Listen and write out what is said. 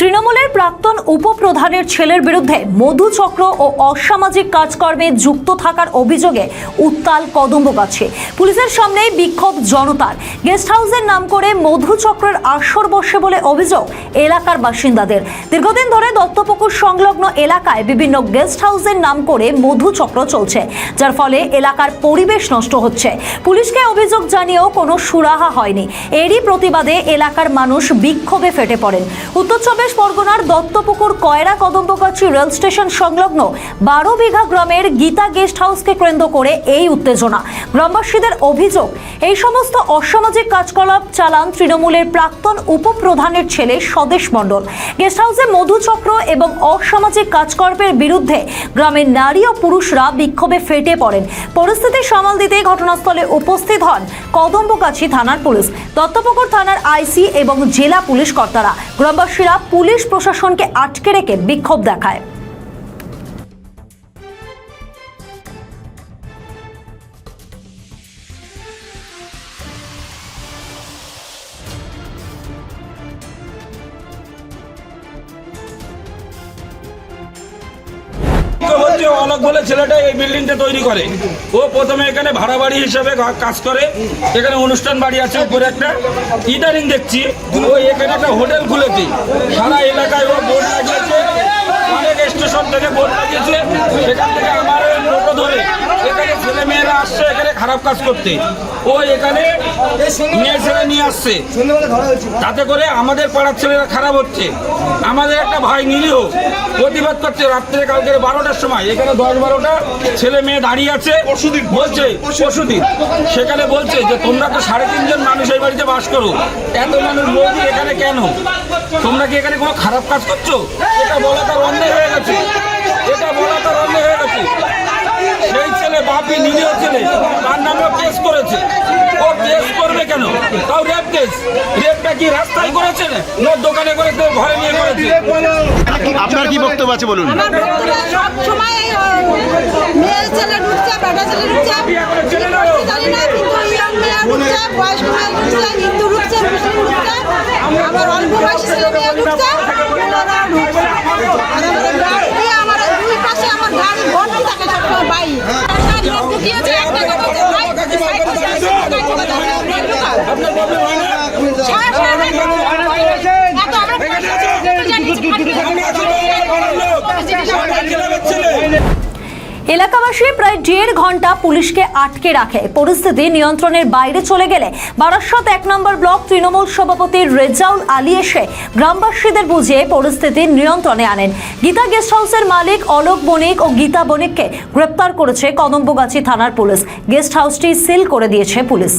তৃণমূলের প্রাক্তন উপপ্রধানের ছেলের বিরুদ্ধে মধুচক্র ও অসামাজিক কাজকর্মে যুক্ত থাকার অভিযোগে উত্তাল কদম্বগাছি পুলিশের সামনেই বিক্ষোভ জনতার। গেস্ট হাউসের নাম করে মধুচক্রের আসর বসে বলে অভিযোগ এলাকার বাসিন্দাদের। দীর্ঘদিন ধরে দত্তপুকুর সংলগ্ন এলাকায় বিভিন্ন গেস্ট হাউসের নাম করে মধুচক্র চলছে, যার ফলে এলাকার পরিবেশ নষ্ট হচ্ছে। পুলিশকে অভিযোগ জানিয়েও কোনো সুরাহা হয়নি। এরই প্রতিবাদে এলাকার মানুষ বিক্ষোভে ফেটে পড়েন। উত্তর চব্বিশ পরগনার দত্তপুকুর কয়রা কদম্বগাছি রেল স্টেশন সংলগ্ন বারো বিঘা গ্রামের গীতা গেস্ট হাউসকে কেন্দ্র করে এই উত্তেজনা। গ্রামবাসীদের অভিযোগ, এই সমস্ত অসামাজিক কাজকলাপ চালান তৃণমূলের প্রাক্তন উপপ্রধানের ছেলে স্বদেশ মণ্ডল। গেস্ট হাউসে মধুচক্র এবং অসামাজিক কাজকর্মের বিরুদ্ধে গ্রামের নারী ও পুরুষরা বিক্ষোভে ফেটে পড়েন। পরিস্থিতি সামাল দিতে ঘটনাস্থলে উপস্থিত হন কদম্বগাছি থানার পুলিশ। দত্তপুকুর থানার আইসি এবং জেলা পুলিশ কর্তারা। গ্রামবাসীরা পুলিশ প্রশাসনকে আটকে রেখে বিক্ষোভ দেখায়। হচ্ছে অলোক বলে ছেলেটা এই বিল্ডিংটা তৈরি করে। ও প্রথমে এখানে ভাড়া বাড়ি হিসেবে কাজ করে। এখানে অনুষ্ঠান বাড়ি আছে উপরে একটা। ইদানিং দেখছি, ও এখানে একটা হোটেল খুলেছে। সারা এলাকায় ও বোর্ড লাগিয়েছে। অনেক স্টেশন থেকে বোর্ড লাগিয়েছে সেখান থেকে আমার টোটো ধরে এখানে ছেলে মেয়েরা আসছে এখানে খারাপ কাজ করতে। ও এখানে মেয়ে ছেলে নিয়ে আসছে। তাতে করে আমাদের পাড়ার ছেলেরা খারাপ হচ্ছে। আমাদের একটা ভাই নিরীহ প্রতিবাদ করছে রাত্রে কালকে বারোটার সময়। এখানে দশ বারোটা ছেলে মেয়ে দাঁড়িয়ে আছে। বলছে পশুদিন সেখানে বলছে যে তোমরা তো সাড়ে তিনজন মানুষ এই বাড়িতে বাস করো। এত মানুষ বৌদি এখানে কেন? তোমরা কি এখানে কোনো খারাপ কাজ করছ? এটা বলা তার অন্যায় হয়ে গেছে এটা বলা তার অন্যায় হয়ে গেছে সেই ছেলে বাপি নিরীহ ছেলে তার নামেও কেস করেছে ও কেস করবে কেন তাও রেপ কেস রেপটা কি রাস্তায় করেছে? না দোকানে করেছে ঘরে নিয়ে করেছে? আপনার কি বক্তব্য আছে বলুন? সব সময় মেয়ে ছেলে ঢুকছে বেটা ছেলে ঢুকছে জানি না কিন্তু ইয়ং মেয়ে ঢুকছে বয়স্ক মেয়ে ঢুকছে হিন্দু ঢুকছে মুসলিম ঢুকছে আমার অল্প বয়সী ছেলে মেয়ে ঢুকছে আর আমার এই দুই পাশে আমার গাড়ি ভর্তি থাকে সবসময় বাইক লোক ঢুকিয়েছে একটা কথা যে বাইক সাইড করে সাইড করে ঢুকাও আপনার প্রবলেম হয় না সাহেব সাহেব এত আমরা জানিয়েছি আমরা আছি পাড়ার লোক আমরা জেলার ছেলে এলাকাবাসী প্রায় দেড় ঘণ্টা পুলিশকে আটকে রাখে। পরিস্থিতি নিয়ন্ত্রণের বাইরে চলে গেলে বারাসত এক নম্বর ব্লক তৃণমূল সভাপতি রেজাউল আলী এসে গ্রামবাসীদের বুঝিয়ে পরিস্থিতি নিয়ন্ত্রণে আনেন। গীতা গেস্ট হাউসের মালিক অলোক বণিক ও গীতা বণিককে গ্রেপ্তার করেছে কদম্বগাছি থানার পুলিশ। গেস্ট হাউসটি সিল করে দিয়েছে পুলিশ।